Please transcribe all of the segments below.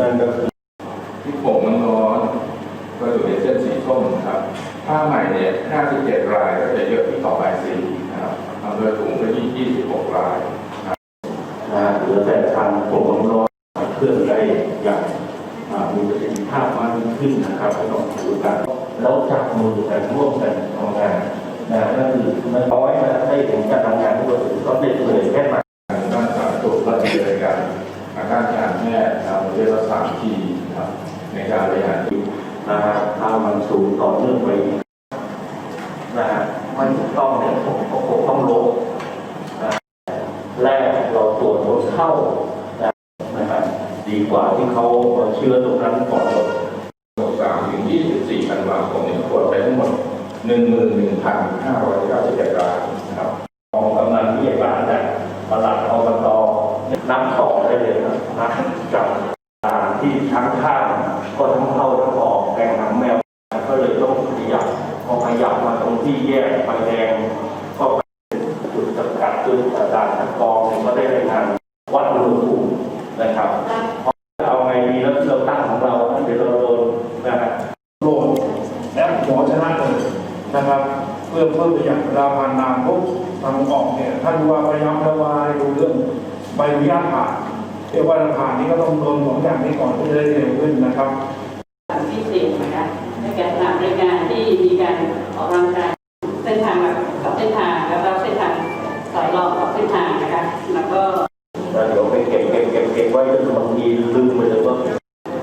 นั่นก็คือที่ผมมันร้อนก็อยู่ในเส้นสีส้มนะครับ ผ้าใหม่เนี่ย57รายก็จะเยอะที่ต่อไปสีนะครับอำเภอถุงก็ยี่26รายนะเหลือแต่ทางผมของน้อยเคลื่อนได้อย่างอ่ามีประสิทธิภาพมากยิ่งขึ้นนะครับก็ต้องถือกันแล้วจับมือกันร่วมกันทำงานนะนั่นคือมันน้อยนะ ทางด้านการแพทย์ทำเรียกว่าสามทีนะครับในการบริหารอยู่นะฮะถ้ามันสูงต่อเนื่องไปนะฮะไม่ถูกต้องเนี่ยผมผมผมต้องลบนะแรกเราตรวจคนเข้านะนะครับดีกว่าที่เขาเอาเชื้อตรงนั้นก่อนหมด63ถึง24ธันวาคมเนี่ยตรวจไปทั้งหมด11,591รายนะครับ กองกำนันผู้ใหญ่บ้านจากประหลัดอบต นับต่อได้เลยนะนับจากการที่ทั้งข้างก็ทั้งเข้าทั้งออกแกงหางแมวก็เลยต้องขยับพอขยับมาตรงที่แยกไฟแดงก็เป็นจุดจำกัดจุดด่านคัดกองก็ได้รายงานวัดอุณหภูมินะครับเอาไงดีแล้วเราตั้งของเราเดี๋ยวเราโดนนะครับโหลดแอปหมอชนะเลยนะครับเพื่อเพื่อประหยัดเวลาผ่านนานปุ๊บทางออกเนี่ยท่านว่าพยายามระวายดูเรื่อง ใบอนุญาตผ่านเรียกว่าผ่านนี้ก็ต้องโดนสองอย่างนี้ก่อนเพื่อจะได้เร็วขึ้นนะครับพิเศษนะคะในการนำรายงานที่มีการออกกำลังกายเส้นทางแบบสองเส้นทางแล้วก็เส้นทางสายรอบสองเส้นทางนะคะแล้วก็แล้วเดี๋ยวไปเก็บเก็บเก็บเก็บไว้จนบางทีลืมไปเลยว่า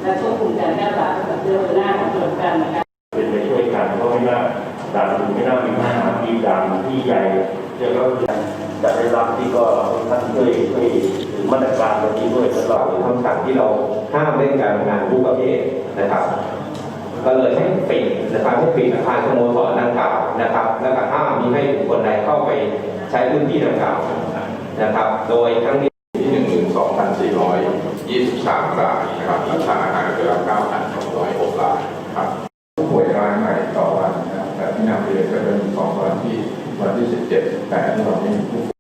และควบคุมการแพร่ระบาดกับเรื่องหน้าของส่วนกันนะคะเป็นไปช่วยกันก็ไม่น่าด่านไม่น่ามีปัญหามีด่านที่ใหญ่เรียกว่า จะได้รับที่ก็ท่านช่วยช่วยถึงมาตรการตัวนี้ด้วยสำหรับหรือคำสั่งที่เราห้ามเล่นการพนันทุกประเภทนะครับ ก็เลยให้ปิดนะครับให้ปิดอาคารสโมสรดังกล่าวนะครับ แล้วก็ห้ามมีให้บุคคลใดเข้าไปใช้พื้นที่ดังกล่าวนะครับ โดยทั้งนี้ที่12,423รายนะครับราคาอาหารเกือบ9,206รายครับผู้ป่วยรายใหม่ต่อวันนะครับแต่ที่นำเรียนก็จะมีสองวันที่วันที่สิบเจ็ด 17 18ที่เราไม่มีผู้